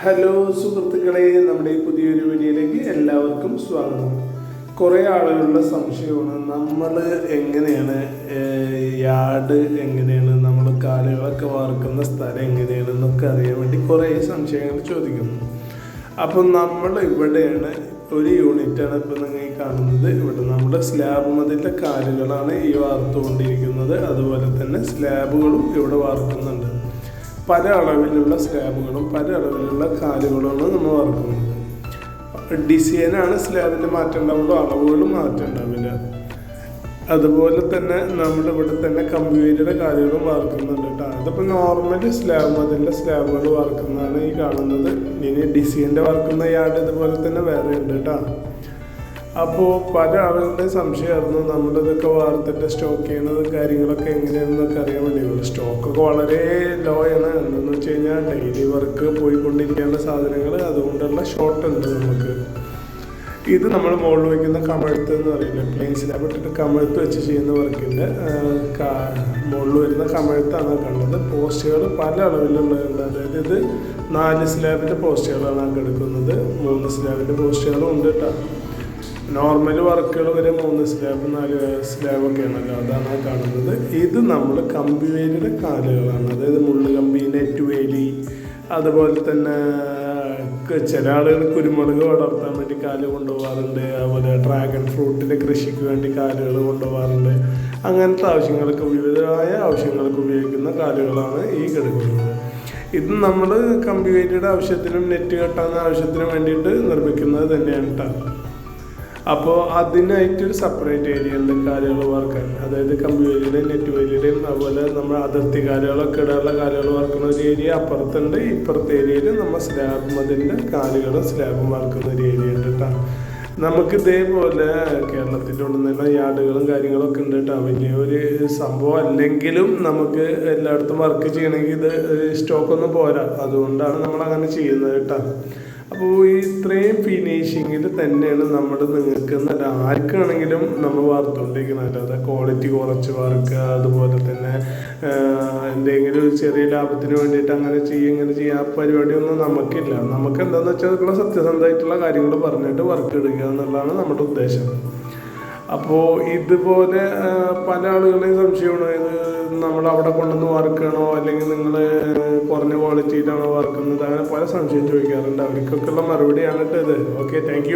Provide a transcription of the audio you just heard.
Hello സുഹൃത്തുക്കളെ നമ്മുടെ ഈ പുതിയൊരു വീഡിയോയിലേക്ക് എല്ലാവർക്കും സ്വാഗതം. കുറേ ആളുകളുടെ സംശയമാണ് നമ്മൾ എങ്ങനെയാണ് യാർഡ് എങ്ങനെയാണ് നമ്മൾ കാലുകളൊക്കെ വാർക്കുന്ന സ്ഥലം എങ്ങനെയാണ് എന്നൊക്കെ അറിയാൻ വേണ്ടി കുറേ സംശയങ്ങൾ ചോദിക്കുന്നു. അപ്പം നമ്മൾ ഇവിടെയാണ് ഒരു യൂണിറ്റാണ് ഇപ്പം നിങ്ങൾ ഈ കാണുന്നത്. ഇവിടെ നമ്മുടെ സ്ലാബ് മതിലെ കാലുകളാണ് ഈ വാർത്തുകൊണ്ടിരിക്കുന്നത്. അതുപോലെ തന്നെ സ്ലാബുകളും ഇവിടെ വാർക്കുന്നുണ്ട് പല അളവിലുള്ള സ്ലാബുകളും പല അളവിലുള്ള കാലുകളുമാണ് നമ്മൾ വറക്കുന്നത് ഡിസൈനാണ് സ്ലാബിന്റെ മാറ്റം ഉണ്ടാവുള്ളൂ അളവുകളും മാറ്റം ഉണ്ടാവില്ല അതുപോലെ തന്നെ നമ്മുടെ ഇവിടെ തന്നെ കമ്പ്യൂട്ടറുടെ കാര്യങ്ങളും വാർക്കുന്നുണ്ട് കേട്ടോ. അതിപ്പോൾ നോർമൽ സ്ലാബ് അതിന്റെ സ്ലാബുകൾ വാർക്കുന്നതാണ് ഈ കാണുന്നത്. ഇനി ഡിസൈന്റെ വാർക്കുന്ന യാർഡ് ഇതുപോലെ തന്നെ വേറെ ഉണ്ട് കേട്ടോ. അപ്പോൾ പല ആളുകളുടെയും സംശയമായിരുന്നു നമ്മളിതൊക്കെ വാർത്തിട്ട് സ്റ്റോക്ക് ചെയ്യുന്നത് കാര്യങ്ങളൊക്കെ എങ്ങനെയാണെന്നൊക്കെ അറിയാൻ വേണ്ടി. സ്റ്റോക്കൊക്കെ വളരെ ലോ ആണ്. എന്താണെന്ന് വെച്ച് കഴിഞ്ഞാൽ ഡെയിലി വർക്ക് പോയിക്കൊണ്ടിരിക്കാനുള്ള സാധനങ്ങൾ അതുകൊണ്ടുള്ള ഷോർട്ട് ഉണ്ട് നമുക്ക്. ഇത് നമ്മൾ മുകളിൽ വയ്ക്കുന്ന കമഴ്ത്ത് എന്ന് പറയുന്നത്. പ്ലെയിൻ സ്ലാബ് കമഴുത്ത് വെച്ച് ചെയ്യുന്ന വർക്കിന്റെ മുകളിൽ വരുന്ന കമഴ്ത്താണ് കണ്ടത് പോസ്റ്റുകൾ പല അളവിലുള്ളതുണ്ട് അതായത് ഇത് നാല് സ്ലാബിന്റെ പോസ്റ്റുകളാണ് അങ്ങ് എടുക്കുന്നത് മൂന്ന് സ്ലാബിന്റെ പോസ്റ്റുകളും ഉണ്ട് കേട്ടോ നോർമൽ വർക്കുകൾ വരെ മൂന്ന് സ്ലാബ് നാല് സ്ലാബ് സ്ലാബൊക്കെയാണല്ലോ അതാണ് കാണുന്നത്. ഇത് നമ്മൾ കമ്പി വേലിയുടെ കാലുകളാണ്. അതായത് മുള്ളു കമ്പി നെറ്റ് വേലി അതുപോലെ തന്നെ ചില ആളുകൾ കുരുമുളക് വളർത്താൻ വേണ്ടി കാൽ കൊണ്ടുപോകാറുണ്ട്. അതുപോലെ ഡ്രാഗൺ ഫ്രൂട്ടിന്റെ കൃഷിക്ക് വേണ്ടി കാലുകൾ കൊണ്ടുപോകാറുണ്ട്. അങ്ങനത്തെ ആവശ്യങ്ങൾക്ക് വിവിധമായ ആവശ്യങ്ങൾക്ക് ഉപയോഗിക്കുന്ന കാലുകളാണ് ഈ കിടക്കുന്നത് ഇത് നമ്മൾ കമ്പി വേലിയുടെ ആവശ്യത്തിനും നെറ്റ് കെട്ടാൻ ആവശ്യത്തിനും വേണ്ടിയിട്ട് നിർമ്മിക്കുന്നത് തന്നെയാണ് കേട്ടോ അപ്പോൾ അതിനായിട്ടൊരു സെപ്പറേറ്റ് ഏരിയ ഉണ്ട്. വർക്കാൻ അതായത് കമ്പി വേലിയുടെയും നെറ്റ് വേലിയുടെയും അതുപോലെ നമ്മൾ അതിർത്തി കാര്യങ്ങളൊക്കെ ഇടാനുള്ള കാര്യങ്ങൾ വർക്കുന്ന ഒരു ഏരിയ അപ്പുറത്തുണ്ട്. ഇപ്പുറത്തെ ഏരിയയിൽ നമ്മൾ സ്ലാബ് മതിന്റെ കാലുകളും സ്ലാബും വർക്കുന്ന ഒരു ഏരിയ ഉണ്ട് കേട്ടോ നമുക്ക് ഇതേപോലെ കേരളത്തിന്റെ ഉടനീളം യാർഡുകളും കാര്യങ്ങളൊക്കെ ഉണ്ട് കേട്ടോ വലിയൊരു സംഭവം അല്ലെങ്കിലും നമുക്ക് എല്ലായിടത്തും വർക്ക് ചെയ്യണമെങ്കിൽ ഇത് സ്റ്റോക്കൊന്നും പോരാ. അതുകൊണ്ടാണ് നമ്മൾ അങ്ങനെ ചെയ്യുന്നത് കേട്ടോ അപ്പോൾ ഇത്രയും ഫിനിഷിങ്ങിൽ തന്നെയാണ് നമ്മൾ നിങ്ങൾക്ക് ആർക്കാണെങ്കിലും നമ്മൾ വാർത്തുകൊണ്ടിരിക്കുന്നത് അല്ലാതെ ക്വാളിറ്റി കുറച്ച് വർക്ക് അതുപോലെ തന്നെ എന്തെങ്കിലും ഒരു ചെറിയ ലാഭത്തിന് വേണ്ടിയിട്ട് അങ്ങനെ ചെയ്യുക ഇങ്ങനെ ചെയ്യുക ആ പരിപാടിയൊന്നും നമുക്കില്ല. നമുക്ക് എന്താണെന്ന് വെച്ചാൽ സത്യസന്ധമായിട്ടുള്ള കാര്യങ്ങൾ പറഞ്ഞിട്ട് വർക്ക് എടുക്കുക എന്നുള്ളതാണ് നമ്മുടെ ഉദ്ദേശം. അപ്പോൾ ഇതുപോലെ പല ആളുകളെയും സംശയമാണ്. ഇത് നമ്മൾ അവിടെ കൊണ്ടുവന്ന് വർക്കാണോ അല്ലെങ്കിൽ നിങ്ങൾ കുറഞ്ഞ ക്വാളിറ്റിയിലാണോ വർക്കുന്നത് അങ്ങനെ പല സംശയം ചോദിക്കാറുണ്ട്. അവർക്കൊക്കെയുള്ള മറുപടിയാണ് ഇത്. Okay thank